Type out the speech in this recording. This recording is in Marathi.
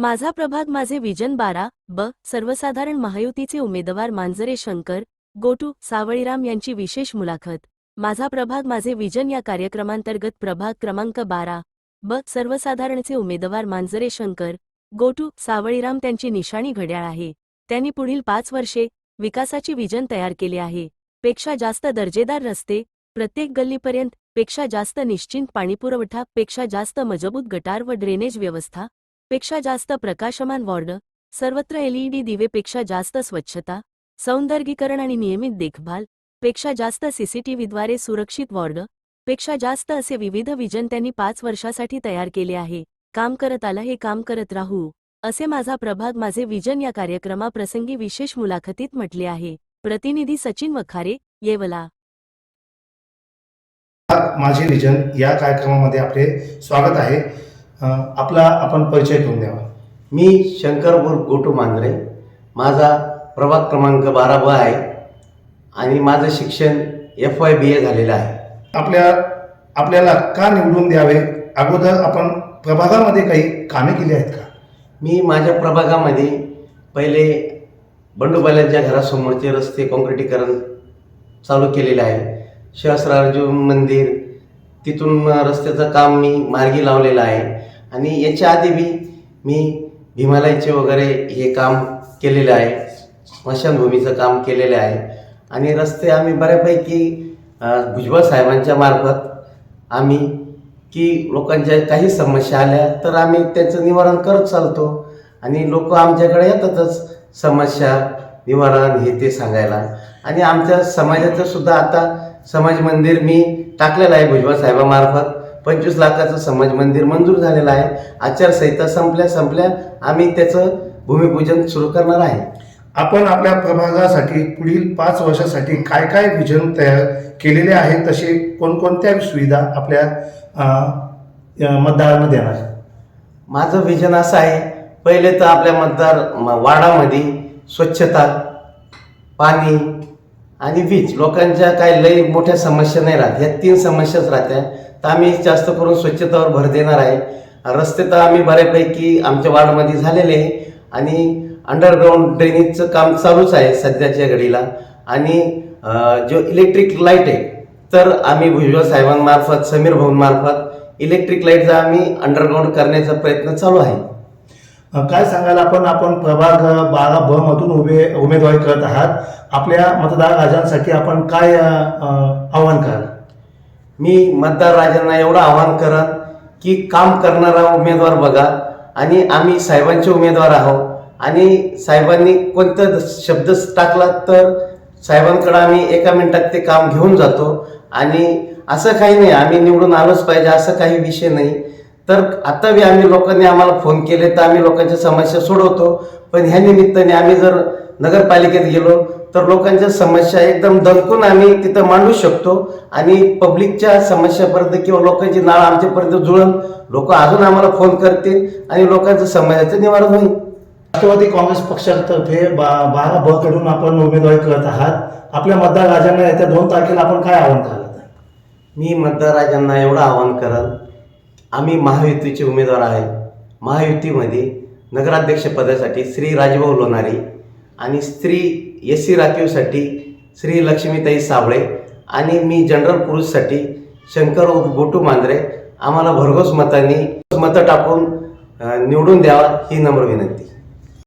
माझा प्रभाग माझे विजन बारा ब सर्वसाधारण महायुतीचे उमेदवार मांजरे शंकर गोटू सावळीराम यांची विशेष मुलाखत. माझा प्रभाग माझे विजन या कार्यक्रमांतर्गत प्रभाग क्रमांक बारा ब सर्वसाधारणचे उमेदवार मांजरे शंकर गोटू सावळीराम त्यांची निशाणी घड्याळ आहे. त्यांनी पुढील पाच वर्षे विकासाची विजन तयार केले आहे. पेक्षा जास्त दर्जेदार रस्ते प्रत्येक गल्लीपर्यंत पेक्षा जास्त निश्चिंत पाणीपुरवठा पेक्षा जास्त मजबूत गटार व ड्रेनेज व्यवस्था पेक्षा जास्त प्रकाशमान वॉर्ड सर्वत्र एलईडी दिवेपेक्षा जास्त स्वच्छता सौंदर्गीकरण आणि नियमित देखभाल पेक्षा जास्त सीसीटीव्हीद्वारे सुरक्षित वॉर्डपेक्षा जास्त असे विविध विजन त्यांनी पाच वर्षासाठी तयार केले आहे. काम करत आलं हे काम करत राहू असे माझा प्रभाग माझे विजन या कार्यक्रमाप्रसंगी विशेष मुलाखतीत म्हटले आहे. प्रतिनिधी सचिन वखारे येवला. माझे विजन या कार्यक्रमामध्ये आपले स्वागत आहे. आपला आपण परिचय घेऊन द्यावा. मी शंकरपूर गोटू मांजरे. माझा प्रभाग क्रमांक बारा ब आहे आणि माझं शिक्षण एफ वाय बी ए झालेलं आहे. आपल्या आपल्याला का निवडून द्यावे? अगोदर आपण प्रभागामध्ये काही कामे केली आहेत का? मी माझ्या प्रभागामध्ये पहिले बंडूबाल्यांच्या घरासमोरचे रस्ते काँक्रिटीकरण चालू केलेले आहे. सहस्रार्जुन मंदिर तिथून रस्त्याचं काम मी मार्गी लावलेलं आहे. आणि याच्या आधी बी मी भीमालयचे वगैरे हे काम केलेलं आहे. स्मशानभूमीचं काम केलेलं आहे. आणि रस्ते आम्ही बऱ्यापैकी भुजबळ साहेबांच्या मार्फत आम्ही की लोकांच्या काही समस्या आल्या तर आम्ही त्याचं निवारण करत चालतो. आणि लोक आमच्याकडे येतातच समस्या निवारण हे ते सांगायला. आणि आमच्या समाजाचं सुद्धा आता समाज मंदिर मी टाकलेलं आहे भुजबळ साहेबामार्फत. पंचवीस लाखाचं समाज मंदिर मंजूर झालेलं आहे. आचारसंहिता संपल्या संपल्या आम्ही त्याचं भूमिपूजन सुरू करणार आहे. आपण आपल्या प्रभागासाठी पुढील पाच वर्षासाठी काय काय विजन तयार केलेले आहे तसे कोणकोणत्या सुविधा आपल्या अ, मतदारांना देणार? माझं विजन असं आहे पहिले तर आपल्या मतदार म- वार्डामध्ये स्वच्छता पाणी आणि वीज. लोकांच्या काही लई मोठ्या समस्या नाही राहत. ह्या तीन समस्याच राहत्या. तर आम्ही जास्त करून स्वच्छतेवर भर देणार आहे. रस्ते तर आम्ही बऱ्यापैकी आमच्या वार्डमध्ये झालेले आहे. आणि अंडरग्राऊंड ड्रेनेजचं काम चालूच आहे सध्याच्या घडीला. आणि जो इलेक्ट्रिक लाइट आहे तर आम्ही भुजबळ साहेबांमार्फत समीर भाऊंमार्फत इलेक्ट्रिक लाईटचा आम्ही अंडरग्राऊंड करण्याचा प्रयत्न चालू आहे. काय सांगाल आपण? आपण प्रभाग बारा ब मधून उभे उमेदवारी करत आहात. आपल्या मतदार राजांसाठी आपण काय आव्हान कराल? मी मतदार राजांना एवढं आवाहन करत की काम करणारा उमेदवार बघा आणि आम्ही साहेबांचे उमेदवार आहोत. आणि साहेबांनी कोणतं शब्द टाकला तर साहेबांकडं आम्ही एका मिनिटात ते काम घेऊन जातो. आणि असं काही नाही आम्ही निवडून आलोच पाहिजे असं काही विषय नाही. तर आता बी आम्ही लोकांनी आम्हाला फोन केले तर आम्ही लोकांच्या समस्या सोडवतो. पण ह्या निमित्ताने आम्ही जर नगरपालिकेत गेलो तर लोकांच्या समस्या एकदम दणकून आम्ही तिथं मांडू शकतो. आणि पब्लिकच्या समस्यापर्यंत किंवा लोकांची नाळ आमच्यापर्यंत जुळून लोक अजून आम्हाला फोन करतील आणि लोकांचं समस्याचं निवारण होईल. राष्ट्रवादी काँग्रेस पक्षातर्फे बा बारा ब कडून आपण उमेदवारी करत आहात. आपल्या मतदार राजांना येत्या दोन तारखेला आपण काय आव्हान कराल? मी मतदारांना एवढं आवाहन करल आम्ही महायुतीचे उमेदवार आहे. महायुतीमध्ये नगराध्यक्ष पदासाठी श्री राजभाऊ लोणारी आणि स्त्री एस सी राखीवसाठी श्री लक्ष्मीताई साबळे आणि मी जनरल पुरुषसाठी शंकर गोटू मांजरे आम्हाला भरघोस मतांनी मतं टाकून निवडून द्यावा ही नम्र विनंती.